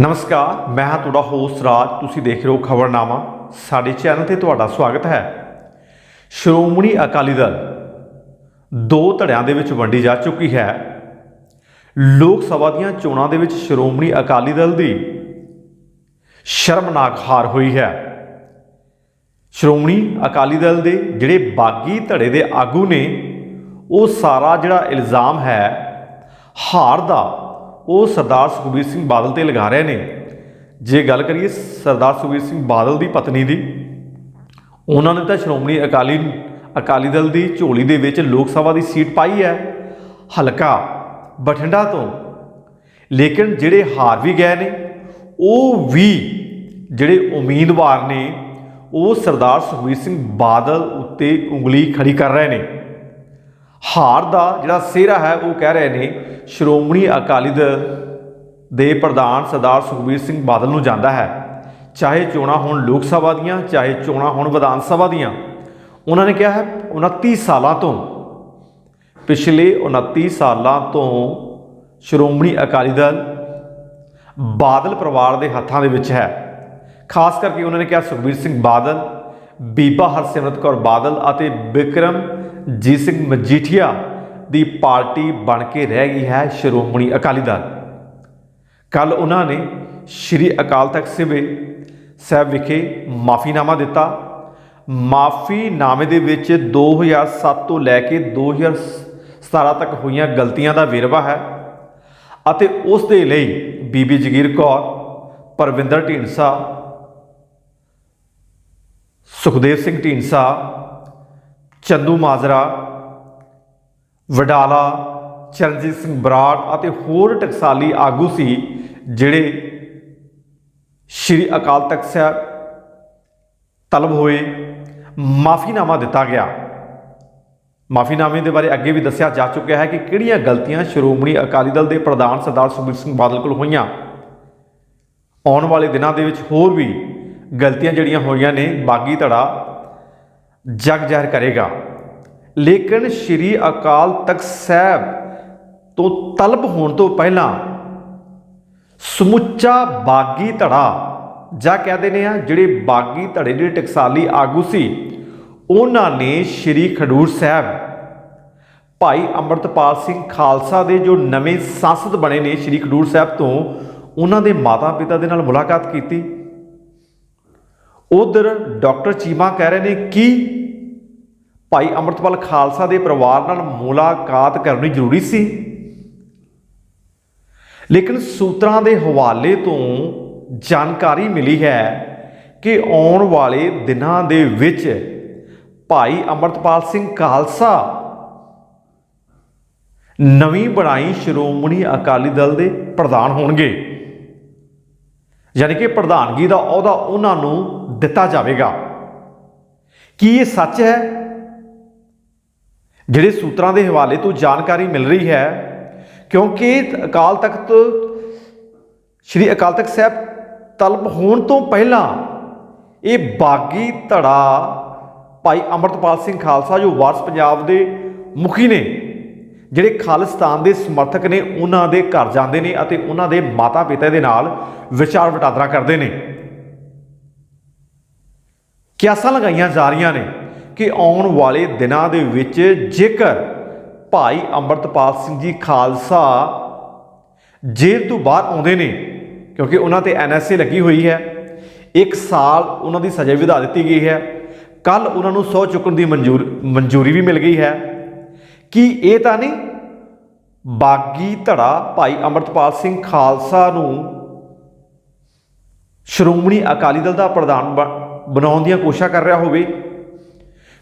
ਨਮਸਕਾਰ, ਮੈਂ ਹਾਂ ਤੁਹਾਡਾ ਹੋਸਟ ਰਾਜ। ਤੁਸੀਂ ਦੇਖ ਰਹੇ ਹੋ ਖਬਰਨਾਮਾ। ਸਾਡੇ ਚੈਨਲ ਤੇ ਤੁਹਾਡਾ ਸਵਾਗਤ ਹੈ। ਸ਼੍ਰੋਮਣੀ ਅਕਾਲੀ ਦਲ ਦੋ ਧੜਿਆਂ ਦੇ ਵਿੱਚ ਵੰਡੀ ਜਾ ਚੁੱਕੀ ਹੈ। ਲੋਕ ਸਭਾ ਦੀਆਂ ਚੋਣਾਂ ਦੇ ਵਿੱਚ ਸ਼੍ਰੋਮਣੀ ਅਕਾਲੀ ਦਲ ਦੀ ਸ਼ਰਮਨਾਕ ਹਾਰ ਹੋਈ ਹੈ। ਸ਼੍ਰੋਮਣੀ ਅਕਾਲੀ ਦਲ ਦੇ ਜਿਹੜੇ ਬਾਗੀ ਧੜੇ ਦੇ ਆਗੂ ਨੇ, ਉਹ ਸਾਰਾ ਜਿਹੜਾ ਇਲਜ਼ਾਮ ਹੈ, ਹਾਰ ਦਾ ਉਹ ਸਰਦਾਰ ਸੁਖਬੀਰ ਸਿੰਘ ਬਾਦਲ ਤੇ ਲਗਾ ਰਹੇ ਨੇ। ਜੇ ਗੱਲ ਕਰੀਏ ਸਰਦਾਰ ਸੁਖਬੀਰ ਸਿੰਘ ਬਾਦਲ ਦੀ ਪਤਨੀ ਦੀ, ਉਹਨਾਂ ਨੇ ਤਾਂ ਸ਼੍ਰੋਮਣੀ ਅਕਾਲੀ ਅਕਾਲੀ ਦਲ ਦੀ ਝੋਲੀ ਦੇ ਵਿੱਚ ਲੋਕ ਸਭਾ ਦੀ ਸੀਟ ਪਾਈ ਹੈ। ਹਲਕਾ ਬਠਿੰਡਾ ਤੋਂ। ਲੇਕਿਨ ਜਿਹੜੇ ਹਾਰ ਵੀ ਗਏ ਨੇ, ਉਹ ਵੀ ਜਿਹੜੇ ਉਮੀਦਵਾਰ ਨੇ, ਉਹ ਸਰਦਾਰ ਸੁਖਬੀਰ ਸਿੰਘ ਬਾਦਲ ਉੱਤੇ ਉਂਗਲੀ ਖੜੀ ਕਰ ਰਹੇ ਨੇ। ਹਾਰ ਦਾ ਜਿਹੜਾ ਸਿਹਰਾ ਹੈ, ਉਹ ਕਹਿ ਰਹੇ ਨੇ, ਸ਼੍ਰੋਮਣੀ ਅਕਾਲੀ ਦਲ ਦੇ ਪ੍ਰਧਾਨ ਸਰਦਾਰ ਸੁਖਬੀਰ ਸਿੰਘ ਬਾਦਲ ਨੂੰ ਜਾਂਦਾ ਹੈ। ਚਾਹੇ ਚੋਣਾਂ ਹੋਣ ਲੋਕ ਸਭਾ ਦੀਆਂ, ਚਾਹੇ ਚੋਣਾਂ ਹੋਣ ਵਿਧਾਨ ਸਭਾ ਦੀਆਂ। ਉਹਨਾਂ ਨੇ ਕਿਹਾ ਹੈ 29 ਸਾਲਾਂ ਤੋਂ, ਪਿਛਲੇ 29 ਸਾਲਾਂ ਤੋਂ ਸ਼੍ਰੋਮਣੀ ਅਕਾਲੀ ਦਲ ਬਾਦਲ ਪਰਿਵਾਰ ਦੇ ਹੱਥਾਂ ਦੇ ਵਿੱਚ ਹੈ। ਖਾਸ ਕਰਕੇ ਉਹਨਾਂ ਨੇ ਕਿਹਾ ਸੁਖਬੀਰ ਸਿੰਘ ਬਾਦਲ, ਬੀਬਾ ਹਰਸਿਮਰਤ ਕੌਰ ਬਾਦਲ ਅਤੇ ਵਿਕਰਮ ਜੀਤ ਸਿੰਘ ਮਜੀਠੀਆ ਦੀ ਪਾਰਟੀ ਬਣ ਕੇ ਰਹਿ ਗਈ ਹੈ ਸ਼੍ਰੋਮਣੀ ਅਕਾਲੀ ਦਲ। ਕੱਲ ਉਹਨਾਂ ਨੇ ਸ਼੍ਰੀ ਅਕਾਲ ਤਖਤ ਸਿਵੇ ਸਾਹਿਬ ਵਿਖੇ ਮਾਫੀਨਾਮਾ ਦਿੱਤਾ। ਮਾਫੀਨਾਮੇ ਦੇ ਵਿੱਚ 2007 ਤੋਂ ਲੈ ਕੇ 2017 ਤੱਕ ਹੋਈਆਂ ਗਲਤੀਆਂ ਦਾ ਵੇਰਵਾ ਹੈ ਅਤੇ ਉਸ ਦੇ ਲਈ ਬੀਬੀ ਜਗੀਰ ਕੌਰ, ਪਰਵਿੰਦਰ ਢੀਂਡਸਾ, ਸੁਖਦੇਵ ਸਿੰਘ ਢੀਂਡਸਾ ਚੰਦੂ ਮਾਜਰਾ, ਵਡਾਲਾ, ਚਰਨਜੀਤ ਸਿੰਘ ਬਰਾੜ ਅਤੇ ਹੋਰ ਟਕਸਾਲੀ ਆਗੂ ਸੀ, ਜਿਹੜੇ ਸ਼੍ਰੀ ਅਕਾਲ ਤਖਤ ਸਾਹਿਬ ਤਲਬ ਹੋਏ ਮਾਫੀਨਾਮਾ ਦਿੱਤਾ ਗਿਆ। ਮਾਫੀਨਾਮੇ ਦੇ ਬਾਰੇ ਅੱਗੇ ਵੀ ਦੱਸਿਆ ਜਾ ਚੁੱਕਿਆ ਹੈ ਕਿ ਕਿਹੜੀਆਂ ਗਲਤੀਆਂ ਸ਼੍ਰੋਮਣੀ ਅਕਾਲੀ ਦਲ ਦੇ ਪ੍ਰਧਾਨ ਸਰਦਾਰ ਸੁਖਬੀਰ ਸਿੰਘ ਬਾਦਲ ਕੋਲ ਹੋਈਆਂ? ਆਉਣ ਵਾਲੇ ਦਿਨਾਂ ਦੇ ਵਿੱਚ ਹੋਰ ਵੀ ਗਲਤੀਆਂ ਜਿਹੜੀਆਂ ਹੋਈਆਂ ਨੇ, ਬਾਗੀ ਧੜਾ ਜਗ ਜ਼ਾਹਿਰ ਕਰੇਗਾ। ਲੇਕਿਨ ਸ਼੍ਰੀ ਅਕਾਲ ਤਖਤ ਸਾਹਿਬ ਤੋਂ ਤਲਬ ਹੋਣ ਤੋਂ ਪਹਿਲਾਂ ਸਮੁੱਚਾ ਬਾਗੀ ਧੜਾ, ਜਾਂ ਕਹਦੇ ਨੇ ਆ ਜਿਹੜੇ ਬਾਗੀ ਧੜੇ ਦੇ ਟਕਸਾਲੀ ਆਗੂ ਸੀ, ਉਹਨਾਂ ਨੇ ਸ਼੍ਰੀ ਖਡੂਰ ਸਾਹਿਬ, ਭਾਈ ਅੰਮ੍ਰਿਤਪਾਲ ਸਿੰਘ ਖਾਲਸਾ ਦੇ ਜੋ ਨਵੇਂ ਸੰਸਦ ਬਣੇ ਨੇ ਸ਼੍ਰੀ ਖਡੂਰ ਸਾਹਿਬ ਤੋਂ, ਉਹਨਾਂ ਦੇ ਮਾਤਾ ਪਿਤਾ ਦੇ ਨਾਲ ਮੁਲਾਕਾਤ ਕੀਤੀ। ਉਧਰ ਡਾਕਟਰ ਚੀਮਾ ਕਹਿ ਰਹੇ ਨੇ ਕਿ ਭਾਈ ਅੰਮ੍ਰਿਤਪਾਲ ਖਾਲਸਾ ਦੇ ਪਰਿਵਾਰ ਨਾਲ ਮੁਲਾਕਾਤ ਕਰਨੀ ਜ਼ਰੂਰੀ ਸੀ। ਲੇਕਿਨ ਸੂਤਰਾਂ ਦੇ ਹਵਾਲੇ ਤੋਂ ਜਾਣਕਾਰੀ ਮਿਲੀ ਹੈ ਕਿ ਆਉਣ ਵਾਲੇ ਦਿਨਾਂ ਦੇ ਵਿੱਚ ਭਾਈ ਅੰਮ੍ਰਿਤਪਾਲ ਸਿੰਘ ਖਾਲਸਾ ਨਵੀਂ ਬਣਾਈ ਸ਼੍ਰੋਮਣੀ ਅਕਾਲੀ ਦਲ ਦੇ ਪ੍ਰਧਾਨ ਹੋਣਗੇ। ਯਾਨੀ ਕਿ ਪ੍ਰਧਾਨਗੀ ਦਾ ਅਹੁਦਾ ਉਹਨਾਂ ਨੂੰ ਦਿੱਤਾ ਜਾਵੇਗਾ। ਕੀ ਇਹ ਸੱਚ ਹੈ? ਜਿਹੜੇ ਸੂਤਰਾਂ ਦੇ ਹਵਾਲੇ ਤੋਂ ਜਾਣਕਾਰੀ ਮਿਲ ਰਹੀ ਹੈ, ਕਿਉਂਕਿ ਅਕਾਲ ਤਖਤ ਸ਼੍ਰੀ ਅਕਾਲ ਤਖਤ ਸਾਹਿਬ ਤਲਬ ਹੋਣ ਤੋਂ ਪਹਿਲਾਂ ਇਹ ਬਾਗੀ ਧੜਾ ਭਾਈ ਅਮਰਤਪਾਲ ਸਿੰਘ ਖਾਲਸਾ, ਜੋ ਵਾਰਸ ਪੰਜਾਬ ਦੇ ਮੁਖੀ ਨੇ ਜਿਹੜੇ ਖਾਲਿਸਤਾਨ ਦੇ ਸਮਰਥਕ ਨੇ, ਉਹਨਾਂ ਦੇ ਘਰ ਜਾਂਦੇ ਨੇ ਅਤੇ ਉਹਨਾਂ ਦੇ ਮਾਤਾ ਪਿਤਾ ਦੇ ਨਾਲ ਵਿਚਾਰ ਵਟਾਂਦਰਾ ਕਰਦੇ ਨੇ। ਕਿਆਸਾਂ ਲਗਾਈਆਂ ਜਾ ਰਹੀਆਂ ਨੇ ਕਿ ਆਉਣ ਵਾਲੇ ਦਿਨਾਂ ਦੇ ਵਿੱਚ ਜੇਕਰ ਭਾਈ ਅੰਮ੍ਰਿਤਪਾਲ ਸਿੰਘ ਜੀ ਖਾਲਸਾ ਜੇਲ੍ਹ ਤੋਂ ਬਾਹਰ ਆਉਂਦੇ ਨੇ, ਕਿਉਂਕਿ ਉਹਨਾਂ ਤੇ ਐਨਐਸਏ ਲੱਗੀ ਹੋਈ ਹੈ, ਇੱਕ ਸਾਲ ਉਹਨਾਂ ਦੀ ਸਜ਼ਾ ਵਧਾ ਦਿੱਤੀ ਗਈ ਹੈ ਕੱਲ ਉਹਨਾਂ ਨੂੰ ਸਹੁੰ ਚੁੱਕਣ ਦੀ ਮਨਜ਼ੂਰ, ਮਨਜ਼ੂਰੀ ਵੀ ਮਿਲ ਗਈ ਹੈ ਕੀ ਇਹ ਤਾਂ ਨਹੀਂ? ਬਾਗੀ ਧੜਾ ਭਾਈ ਅੰਮ੍ਰਿਤਪਾਲ ਸਿੰਘ ਖਾਲਸਾ ਨੂੰ ਸ਼੍ਰੋਮਣੀ ਅਕਾਲੀ ਦਲ ਦਾ ਪ੍ਰਧਾਨ ਬ- ਬਣਾਉਣ ਦੀਆਂ ਕੋਸ਼ਿਸ਼ਾਂ ਕਰ ਰਿਹਾ ਹੋਵੇ?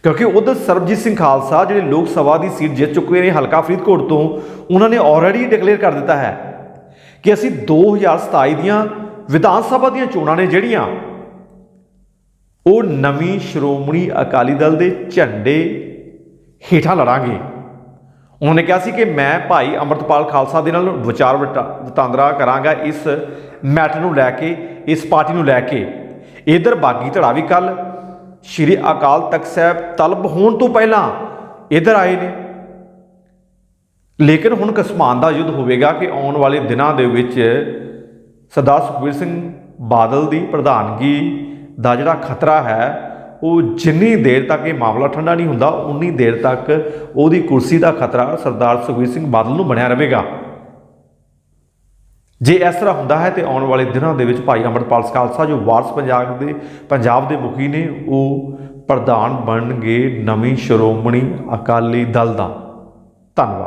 ਕਿਉਂਕਿ ਉਧਰ ਸਰਬਜੀਤ ਸਿੰਘ ਖਾਲਸਾ ਜਿਹੜੇ ਲੋਕ ਸਭਾ ਦੀ ਸੀਟ ਜਿੱਤ ਚੁੱਕੇ ਨੇ ਹਲਕਾ ਫਰੀਦਕੋਟ ਤੋਂ, ਉਹਨਾਂ ਨੇ ਆਲਰੇਡੀ ਡਿਕਲੇਅਰ ਕਰ ਦਿੱਤਾ ਹੈ ਕਿ ਅਸੀਂ 2027 ਦੀਆਂ ਵਿਧਾਨ ਸਭਾ ਦੀਆਂ ਚੋਣਾਂ ਨੇ ਜਿਹੜੀਆਂ, ਉਹ ਨਵੀਂ ਸ਼੍ਰੋਮਣੀ ਅਕਾਲੀ ਦਲ ਦੇ ਝੰਡੇ ਹੇਠਾਂ ਲੜਾਂਗੇ। ਉਹਨਾਂ ਨੇ ਕਿਹਾ ਸੀ ਕਿ ਮੈਂ ਭਾਈ ਅੰਮ੍ਰਿਤਪਾਲ ਖਾਲਸਾ ਦੇ ਨਾਲ ਵਿਚਾਰ ਵਟਾ- ਵਟਾਂਦਰਾ ਕਰਾਂਗਾ ਇਸ ਮੈਟਰ ਨੂੰ ਲੈ ਕੇ, ਇਸ ਪਾਰਟੀ ਨੂੰ ਲੈ ਕੇ। ਇਧਰ ਬਾਗੀ ਧੜਾ ਵੀ ਕੱਲ ਸ਼੍ਰੀ ਅਕਾਲ ਤਖਤ ਸਾਹਿਬ ਤਲਬ ਹੋਣ ਤੋਂ ਪਹਿਲਾਂ ਇਧਰ ਆਏ ਨੇ। ਲੇਕਿਨ ਹੁਣ ਕਸਮਾਨ ਦਾ ਯੁੱਧ ਹੋਵੇਗਾ ਕਿ ਆਉਣ ਵਾਲੇ ਦਿਨਾਂ ਦੇ ਵਿੱਚ ਸਰਦਾਰ ਸੁਖਬੀਰ ਸਿੰਘ ਬਾਦਲ ਦੀ ਪ੍ਰਧਾਨਗੀ ਦਾ ਜਿਹੜਾ ਖਤਰਾ ਹੈ ਉਹ ਜਿੰਨੀ ਦੇਰ ਤੱਕ ਇਹ ਮਾਮਲਾ ਠੰਡਾ ਨਹੀਂ ਹੁੰਦਾ, ਉਨੀ ਦੇਰ ਤੱਕ ਉਹਦੀ ਕੁਰਸੀ ਦਾ ਖਤਰਾ ਸਰਦਾਰ ਸੁਖਬੀਰ ਸਿੰਘ ਬਾਦਲ ਨੂੰ ਬਣਿਆ ਰਹੇਗਾ। ਜੇ ਇਸ ਤਰ੍ਹਾਂ ਹੁੰਦਾ ਹੈ ਤੇ ਆਉਣ ਵਾਲੇ ਦਿਨਾਂ ਦੇ ਵਿੱਚ ਭਾਈ ਅਮਰਪਾਲ ਖਾਲਸਾ, ਜੋ ਵਾਰਸ ਪੰਜਾਬ ਦੇ ਪੰਜਾਬ ਦੇ ਮੁਖੀ ਨੇ, ਉਹ ਪ੍ਰਧਾਨ ਬਣਨਗੇ ਨਵੀਂ ਸ਼੍ਰੋਮਣੀ ਅਕਾਲੀ ਦਲ ਦਾ। ਧੰਨਵਾਦ।